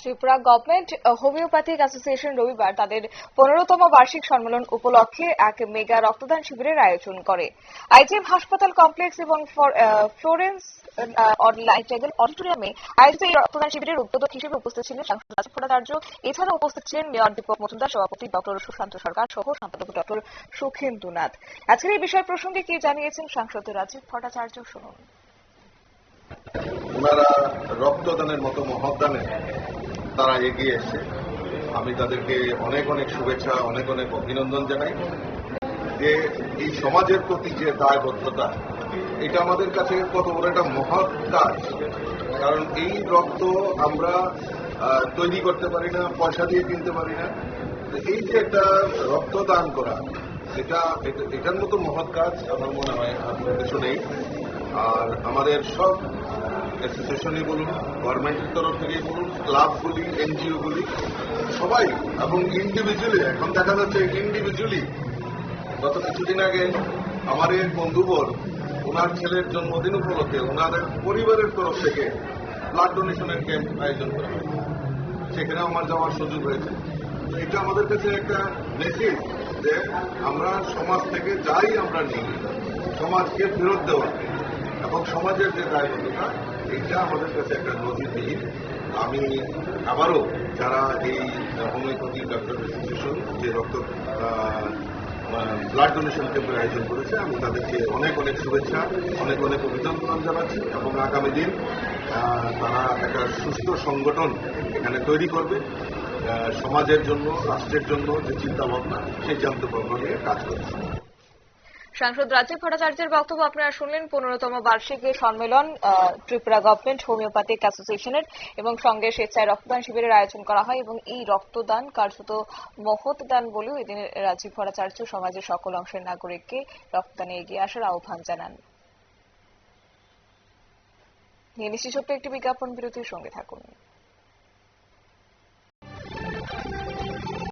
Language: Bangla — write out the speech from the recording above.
ত্রিপুরা গভর্নমেন্ট হোমিওপ্যাথিক অ্যাসোসিয়েশন রবিবার তাদের পনেরোতম বার্ষিক সম্মেলন উপলক্ষে এক মেগা রক্তদান শিবিরের আয়োজন করে। আইজিএম হাসপাতাল কমপ্লেক্স এবং ফ্লোরেন্স অডিটোরিয়ামে আয়োজিত এই রক্তদান শিবিরের উদ্বোধক হিসেবে উপস্থিত ছিলেন সাংসদ রাজীব ভট্টাচার্য। এছাড়া উপস্থিত ছিলেন মেয়র দীপক মজুমদার, সভাপতি ডক্টর সুশান্ত সরকার সহ সম্পাদক ডক্টর সুখেন্দুনাথ আজকের এই বিষয় প্রসঙ্গে কি জানিয়েছেন সাংসদ রাজীব ভট্টাচার্য, শুনুন। ওনারা রক্তদানের মতো মহদানে তারা এগিয়ে এসে আমি তাদেরকে অনেক অনেক শুভেচ্ছা, অনেক অনেক অভিনন্দন জানাই। যে এই সমাজের প্রতি যে দায়বদ্ধতা, এটা আমাদের কাছে কত বড় একটা মহৎ কাজ। কারণ এই রক্ত আমরা তৈরি করতে পারি না, পয়সা দিয়ে কিনতে পারি না। এই যে একটা রক্তদান করা, এটা, এটা- এটার মতো মহৎ কাজ আমার মনে হয় আপনার কিছু নেই। আর আমাদের সব অ্যাসোসিয়েশনই বলুন গভর্নমেন্টের তরফ থেকে বলুন ক্লাবগুলি এনজিওগুলি সবাই এবং ইন্ডিভিজুয়ালি এখন দেখা যাচ্ছে ইন্ডিভিজুয়ালি গত কিছুদিন আগে আমার এক বন্ধুবর ওনার ছেলের জন্মদিন উপলক্ষে ওনাদের পরিবারের তরফ থেকে ব্লাড ডোনেশনের ক্যাম্প আয়োজন করা সেখানে আমার যাওয়ার সুযোগ হয়েছে। এটা আমাদের কাছে একটা মেসেজ যে আমরা সমাজ থেকে যাই আমরা নিই, সমাজকে ফেরত দেওয়া এবং সমাজের যে দায়বদ্ধতা, এটা আমাদের কাছে একটা নজিরবিহীন আমি আবারও যারা এই হোমিওপ্যাথি ডক্টর অ্যাসোসিয়েশন, যে রক্ত ব্লাড ডোনেশন ক্যাম্পের আয়োজন করেছে, আমি তাদেরকে অনেক অনেক শুভেচ্ছা, অনেক অনেক অভিনন্দন জানাচ্ছি এবং আগামী দিন তারা একটা সুস্থ সংগঠন এখানে তৈরি করবে। সমাজের জন্য, রাষ্ট্রের জন্য যে চিন্তা ভাবনা সেই ভাবনা নিয়ে কাজ করছে। সাংসদ রাজীব ভট্টাচার্যের বক্তব্য আপনারা শুনলেন, পনেরোতম বার্ষিক সম্মেলন ত্রিপুরা গভর্নমেন্ট হোমিওপ্যাথিক অ্যাসোসিয়েশনের এবং সঙ্গে স্বেচ্ছায় রক্তদান শিবিরের আয়োজন করা হয় এবং এই রক্তদান কার্যত মহৎ দান বলেও এদিন রাজীব ভট্টাচার্য সমাজের সকল অংশের নাগরিককে রক্তদানে এগিয়ে আসার আহ্বান জানান। নিয়ে নিশ্চিত একটি বিজ্ঞাপন বিরতির সঙ্গে থাকুন।